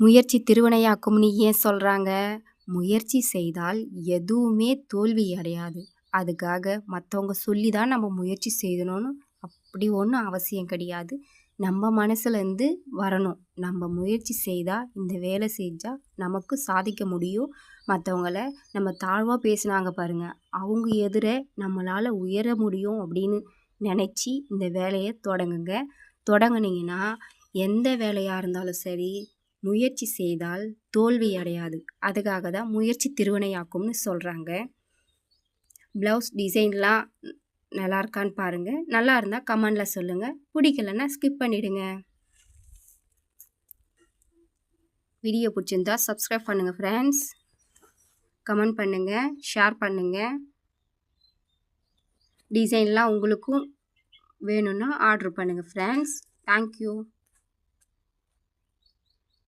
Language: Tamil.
முயற்சி திருவினையாக்கும்னு ஏன் சொல்கிறாங்க முயற்சி செய்தால் எதுவுமே தோல்வி அடையாது. அதுக்காக மற்றவங்க சொல்லி தான் நம்ம முயற்சி செய்யணும்னு அப்படி ஒன்றும் அவசியம் கிடையாது. நம்ம மனசுலேருந்து வரணும். நம்ம முயற்சி செய்தால் இந்த வேலை செஞ்சால் நமக்கு சாதிக்க முடியும். மற்றவங்கள நம்ம தாழ்வாக பேசினாங்க பாருங்கள் அவங்க எதிர நம்மளால் உயர முடியும் அப்படின்னு நினச்சி இந்த வேலையை தொடங்குங்க. தொடங்குனீங்கன்னா எந்த வேலையாக இருந்தாலும் சரி முயற்சி செய்தால் தோல்வி அடையாது. அதுக்காக தான் முயற்சி திருவினையாக்கும்னு சொல்கிறாங்க ப்ளவுஸ் டிசைன்லாம் நல்லா இருக்கான்னு பாருங்கள் நல்லா இருந்தால் கமெண்டில் சொல்லுங்கள் பிடிக்கலன்னா ஸ்கிப் பண்ணிவிடுங்க வீடியோ பிடிச்சிருந்தா சப்ஸ்கிரைப் பண்ணுங்கள் ஃப்ரெண்ட்ஸ் கமெண்ட் பண்ணுங்கள் ஷேர் பண்ணுங்கள் டிசைன்லாம் உங்களுக்கும் வேணும்னா ஆர்டர் பண்ணுங்கள் ஃப்ரெண்ட்ஸ் தேங்க்யூ